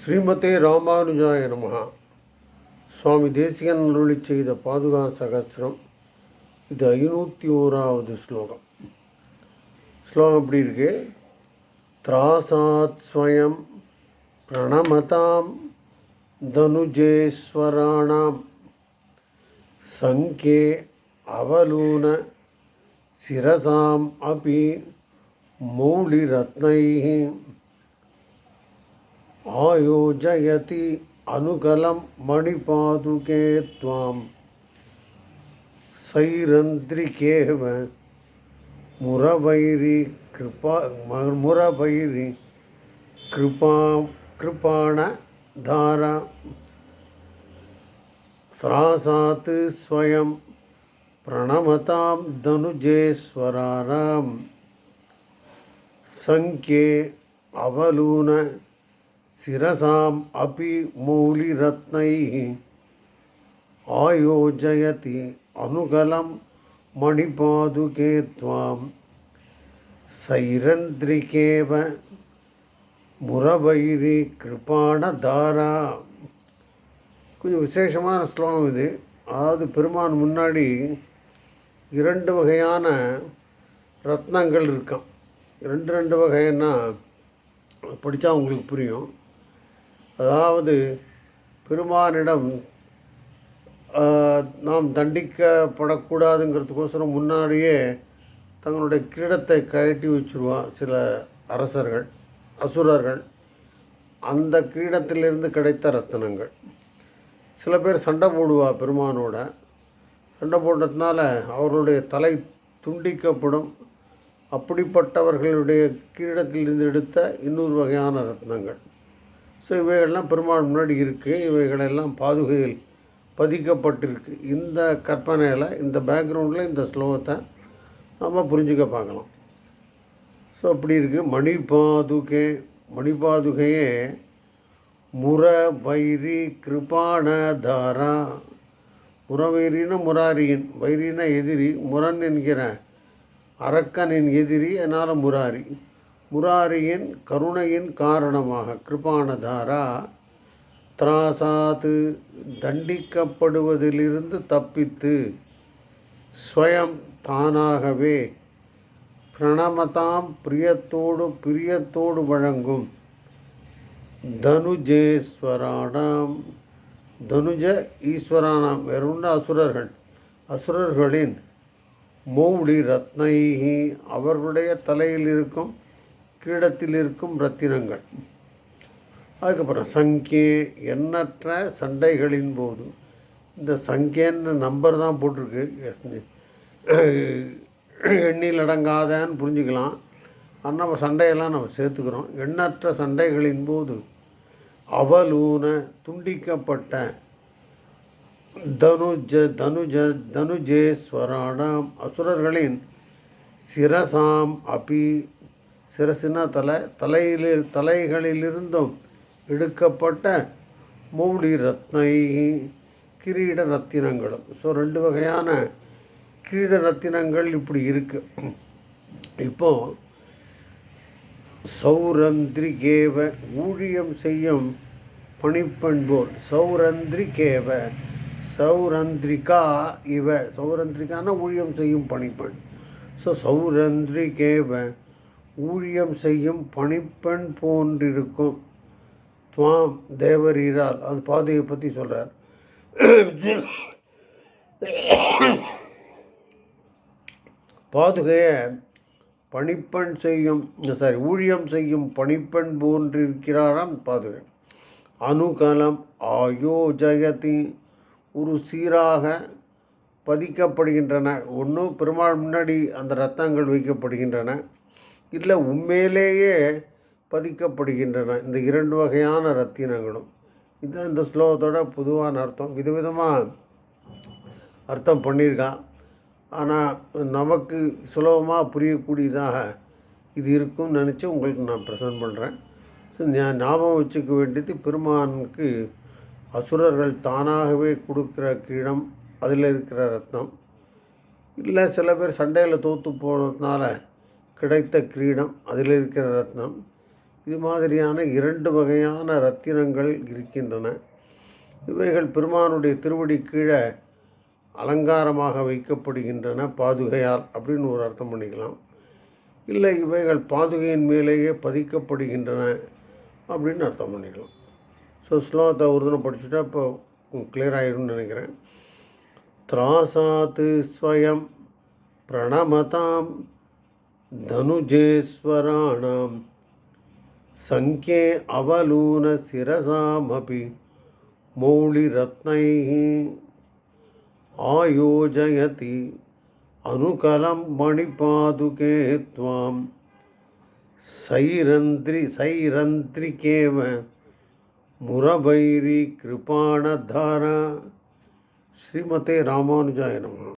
ஸ்ரீமதே ராமானுஜாய நமகா சுவாமி தேசிகன் அருளி செய்த பாதுகா சகசிரம். இது ஐநூற்றி ஓராவது ஸ்லோகம். ஸ்லோகம் எப்படி இருக்கு? திராசாத் ஸ்வயம் பிரணமதாம் தனுஜேஸ்வராணாம். சங்கே அவலூன சிரசாம் அபி மௌளிரத்னைः आयोजयति अनुकलं मणिपादुके त्वां सैरन्ध्रिकेव मुरवैरि कृपा मुरवैरि कृपा, कृपाणधारा। त्रासात् स्वयं प्रणमतां धनुजेश्वरारां सङ्ख्ये अवलून शिरसाम् अपि मौलिरत्नैः आयोजयति अनुगलं मणिपादुके त्वां सैरन्ध्रिकेव முரபைரி கிருபாணதாரா கொஞ்சம் விசேஷமான ஸ்லோகம் இது அதாவது பெருமான் முன்னாடி இரண்டு வகையான ரத்னங்கள் இருக்கான் ரெண்டு ரெண்டு வகைன்னா படித்தா உங்களுக்கு புரியும் அதாவது பெருமானிடம் நாம் தண்டிக்கப்படக்கூடாதுங்கிறதுக்கோசரம் முன்னாடியே தங்களுடைய கிரீடத்தை கழட்டி வச்சுருவான் சில அரசர்கள் அசுரர்கள். அந்த கிரீடத்திலிருந்து கிடைத்த ரத்தினங்கள். சில பேர் சண்டை போடுவா பெருமானோட. சண்டை போடுறதுனால அவர்களுடைய தலை துண்டிக்கப்படும். அப்படிப்பட்டவர்களுடைய கிரீடத்திலிருந்து எடுத்த இன்னொரு வகையான ரத்னங்கள் ஸோ இவைகள்லாம் பெருமாள் முன்னாடி இருக்குது இவைகளெல்லாம் பாதுகையில் பதிக்கப்பட்டிருக்கு. இந்த கற்பனையில் இந்த பேக்ரவுண்டில் இந்த ஸ்லோகத்தை நம்ம புரிஞ்சுக்க பார்க்கலாம். ஸோ அப்படி இருக்குது மணிபாதுகே மணிபாதுகையே முர வைரி கிருபாணதாரா. முறவைரின முராரியின் வைரின எதிரி முரண் என்கிற அரக்கனின் எதிரி அதனால் முராரி முராரியின் கருணையின் காரணமாக கிருபானதாரா திராசாது தண்டிக்கப்படுவதிலிருந்து தப்பித்து ஸ்வயம் தானாகவே பிரணமதாம் பிரியத்தோடு பிரியத்தோடு வழங்கும் தனுஜேஸ்வரானாம் தனுஜ ஈஸ்வரானாம் வேறுண்ட அசுரர்கள் அசுரர்களின் மௌடி ரத்னைகி அவர்களுடைய தலையில் இருக்கும் கிரீடத்தில் இருக்கும் ரத்தினங்கள். அதுக்கப்புறம் சங்கே எண்ணற்ற சண்டைகளின் போது இந்த சங்கேன்னு நம்பர் தான் போட்டிருக்கு. எண்ணில் அடங்காதன்னு புரிஞ்சுக்கலாம். ஆனால் நம்ம சண்டையெல்லாம் நம்ம சேர்த்துக்கிறோம். எண்ணற்ற சண்டைகளின் போது அவலூன துண்டிக்கப்பட்ட தனுஜ தனுஜ தனுஜேஸ்வராணாம் அசுரர்களின் சிரசாம் அபி சிரசினா தலை தலையில் தலைகளிலிருந்தும் எடுக்கப்பட்ட மூடி ரத்னை கிரீட ரத்தினங்களும். ஸோ ரெண்டு வகையான கிரீட ரத்தினங்கள் இப்படி இருக்குது இப்போது சௌரந்திரிகேவ ஊழியம் செய்யும் பணிப்பண்போல் சௌரந்திரிகேவ சௌரந்திரிகா இவ சௌரந்திரிகான ஊழியம் செய்யும் பணிப்பெண். ஸோ சௌரந்திரிகேவ ஊழியம் செய்யும் பணிப்பெண் போன்றிருக்கும். துவாம் தேவரீரால். அது பாதையை பற்றி சொல்கிறார் பாதுகையை பணிப்பெண் செய்யும் சாரி ஊழியம் செய்யும் பணிப்பெண் போன்றிருக்கிறாராம் பாதுகை. அனுகலம் ஆயோஜயதி ஒரு சீராக பதிக்கப்படுகின்றன. ஒன்று பெருமாள் முன்னாடி அந்த ரத்தங்கள் வைக்கப்படுகின்றன. இல்லை உண்மையிலேயே பதிக்கப்படுகின்றன. இந்த இரண்டு வகையான ரத்தினங்களும் இதுதான் இந்த ஸ்லோகத்தோட பொதுவான அர்த்தம். விதவிதமாக அர்த்தம் பண்ணியிருக்கான் ஆனால் நமக்கு சுலபமாக புரியக்கூடியதாக இது இருக்கும்னு நினச்சி உங்களுக்கு நான் ப்ரெசன்ட் பண்ணுறேன் ஸோ நான் ஞாபகம் வச்சுக்க வேண்டியது பெருமானுக்கு அசுரர்கள் தானாகவே கொடுக்குற கிரீடம் அதில் இருக்கிற ரத்னம் இல்லை சில பேர் சண்டையில் தோற்று போனதுனால கிடைத்த கிரீடம் அதில் இருக்கிற ரத்னம். இது மாதிரியான இரண்டு வகையான ரத்தினங்கள் இருக்கின்றன. இவைகள் பெருமானுடைய திருவடி கீழே அலங்காரமாக வைக்கப்படுகின்றன. பாதுகையால் அப்படின்னு ஒரு அர்த்தம் பண்ணிக்கலாம். இல்லை இவைகள் பாதுகையின் மேலேயே பதிக்கப்படுகின்றன அப்படின்னு அர்த்தம் பண்ணிக்கலாம். ஸோ ஸ்லோகத்தை ஒரு தினம் படிச்சுட்டா இப்போ கிளியர் ஆயிரும்னு நினைக்கிறேன். திராசாத்து ஸ்வயம் பிரணமதாம் धनुजेश्वराणां सङ्ख्ये अवलूनशिरसामपि मौलिरत्नैः आयोजयति अनुकलं मणिपादुके त्वां सैरन्त्रि सैरन्त्रिकेव मुरभैरी कृपाणधारा श्रीमते रामानुजाय नमः।